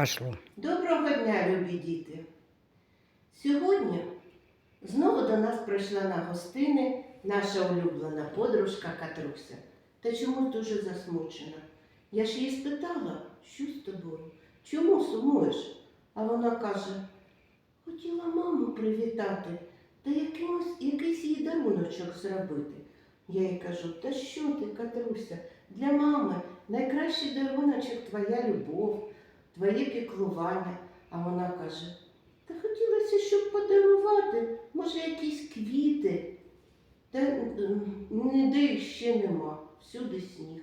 Пошло. Доброго дня, любі діти! Сьогодні знову до нас прийшла на гостини наша улюблена подружка Катруся. Та чомусь дуже засмучена. Я ж її спитала, що з тобою? Чому сумуєш? А вона каже, хотіла маму привітати та якимось, якийсь їй даруночок зробити. Я їй кажу, та що ти, Катруся, для мами найкращий даруночок твоя любов твоє піклування. А вона каже, та хотілося, щоб подарувати, може, якісь квіти. Та ніде ще нема, всюди сніг.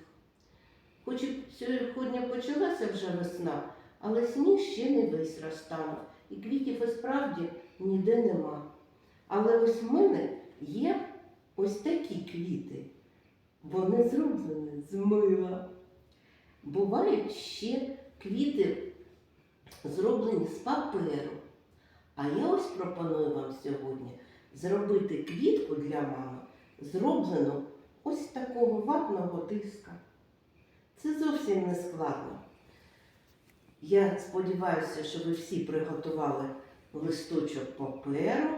Хоч і сьогодні почалася вже весна, але сніг ще не весь розтанув, і квітів і справді ніде нема. Але ось в мене є ось такі квіти. Вони зроблені з мила. Бувають ще квіти зроблені з паперу. А я ось пропоную вам сьогодні зробити квітку для мами, зроблену ось такого ватного диска. Це зовсім не складно. Я сподіваюся, що ви всі приготували листочок паперу,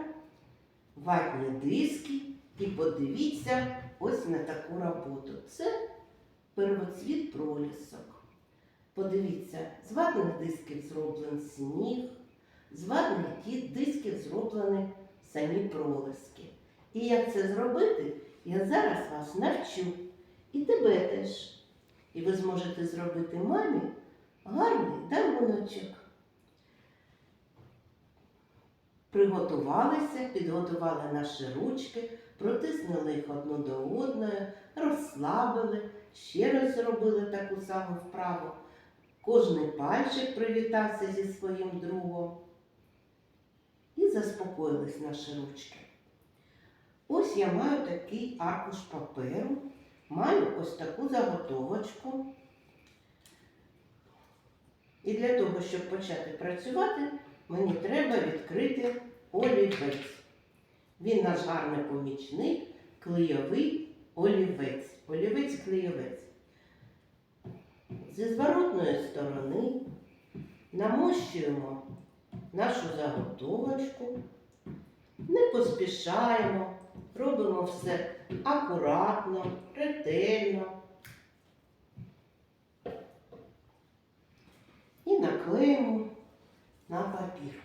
ватні диски і подивіться ось на таку роботу. Це первоцвіт пролісок. Подивіться, з ватних дисків зроблений сніг, з ватних дисків зроблені самі пролиски. І як це зробити, я зараз вас навчу. І тебе теж. І ви зможете зробити мамі гарний даруночок. Приготувалися, підготували наші ручки, протиснули їх одну до одної, розслабили, ще раз зробили таку саму вправу. Кожний пальчик привітався зі своїм другом. І заспокоїлись наші ручки. Ось я маю такий аркуш паперу, маю ось таку заготовочку. І для того, щоб почати працювати, мені треба відкрити олівець. Він наш гарний помічник, клейовий олівець. Олівець-клейовець. Зі зворотної сторони намощуємо нашу заготовочку, не поспішаємо, робимо все акуратно, ретельно. І наклеїмо на папір.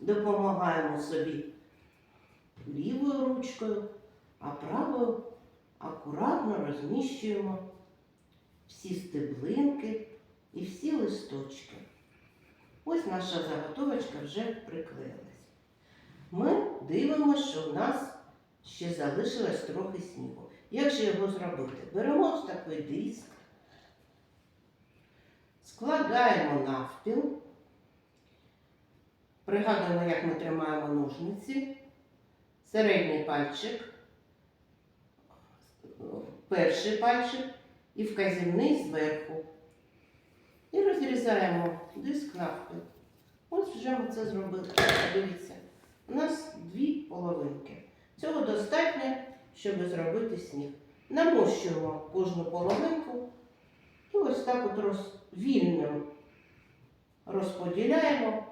Допомагаємо собі лівою ручкою, а правою акуратно розміщуємо всі стеблинки і всі листочки. Ось наша заготовочка вже приклеїлась. Ми дивимося, що в нас ще залишилось трохи снігу. Як же його зробити? Беремо ось такий диск, складаємо навпіл, пригадуємо, як ми тримаємо ножниці, середній пальчик, перший пальчик і вказівний зверху. І розрізаємо диск навпіл. Ось вже ми це зробили. Дивіться, у нас дві половинки. Цього достатньо, щоб зробити сніг. Намощуємо кожну половинку і ось так от роз... вільно розподіляємо.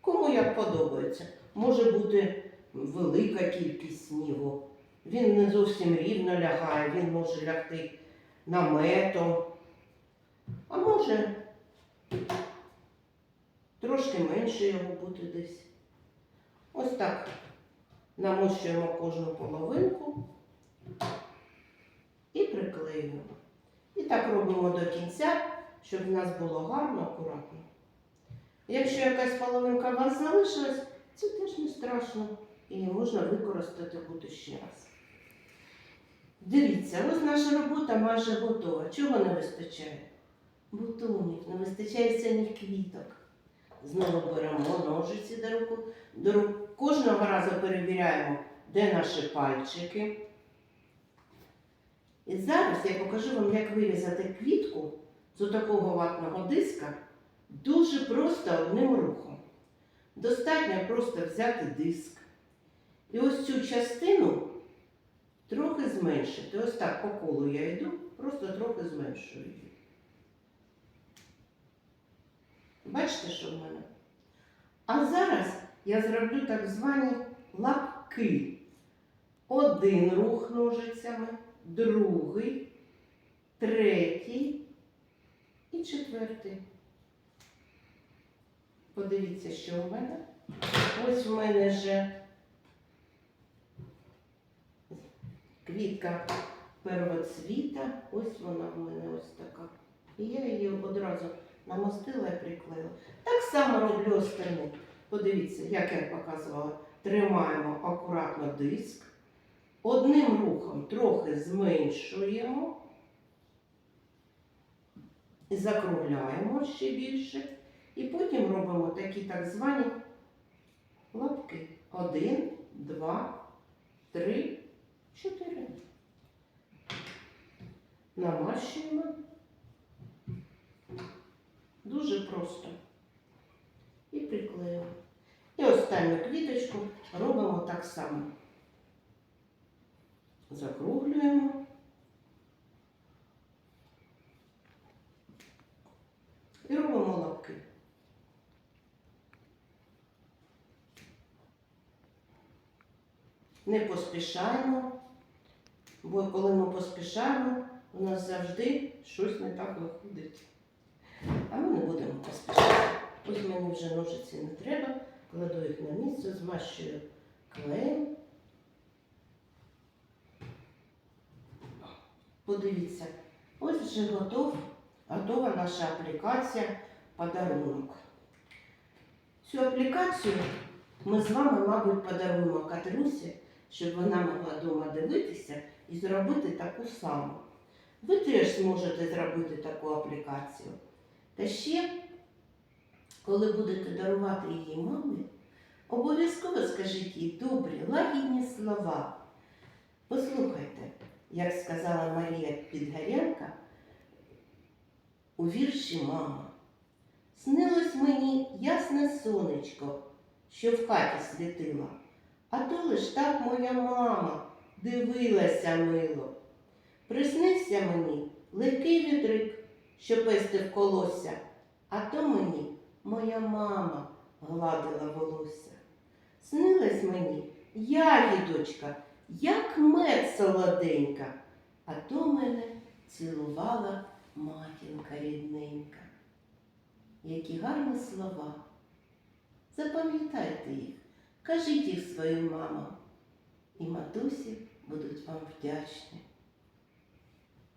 Кому як подобається. Може бути велика кількість снігу. Він не зовсім рівно лягає, він може лягти наметом. А може трошки менше його бути десь. Ось так намощуємо кожну половинку і приклеюємо. І так робимо до кінця, щоб в нас було гарно, акуратно. Якщо якась половинка у вас залишилась, це теж не страшно і можна використати буде ще раз. Дивіться, ось наша робота майже готова. Чого не вистачає? Бутонів, не вистачає самих квіток. Знову беремо ножиці до руку. До рук. Кожного разу перевіряємо, де наші пальчики. І зараз я покажу вам, як вирізати квітку з такого ватного диска дуже просто одним рухом. Достатньо просто взяти диск. І ось цю частину трохи зменшити. Ось так по колу я йду, просто трохи зменшую її. Бачите, що в мене? А зараз я зроблю так звані лапки. Один рух ножицями, другий, третій і четвертий. Подивіться, що в мене. Ось в мене вже квітка первоцвіта. Ось вона в мене ось така. І я її одразу намостила і приклеїла. Так само роблю остальні. Подивіться, як я показувала. Тримаємо акуратно диск. Одним рухом трохи зменшуємо. Закругляємо ще більше. І потім робимо такі так звані лапки. Один, два, три, Намащуємо. Дуже просто. І приклеїмо. І останню квіточку робимо так само. Закруглюємо. І робимо лапки. Не поспішаємо, бо коли ми поспішаємо, у нас завжди щось не так виходить. А ми не будемо поспішати. Ось мені вже ножиці не треба, кладу їх на місце, змащую клеєм. Подивіться, ось вже готов, готова наша аплікація подарунок. Цю аплікацію ми з вами, мабуть, подаруємо Катрусі, щоб вона могла вдома дивитися і зробити таку саму. Ви теж зможете зробити таку аплікацію. Та ще, коли будете дарувати її мамі, обов'язково скажіть їй добрі, лагідні слова. Послухайте, як сказала Марія Підгарянка у вірші Мама. Снилось мені ясне сонечко, що в хаті світила, а то лиш так моя мама дивилася мило. Приснився мені легкий вітрик, що пестив колося, а то мені моя мама гладила волосся. Снилась мені ягідочка, як мед солоденька, а то мене цілувала матінка рідненька. Які гарні слова. Запам'ятайте їх, кажіть їх своїм мамам, і матусі будуть вам вдячні.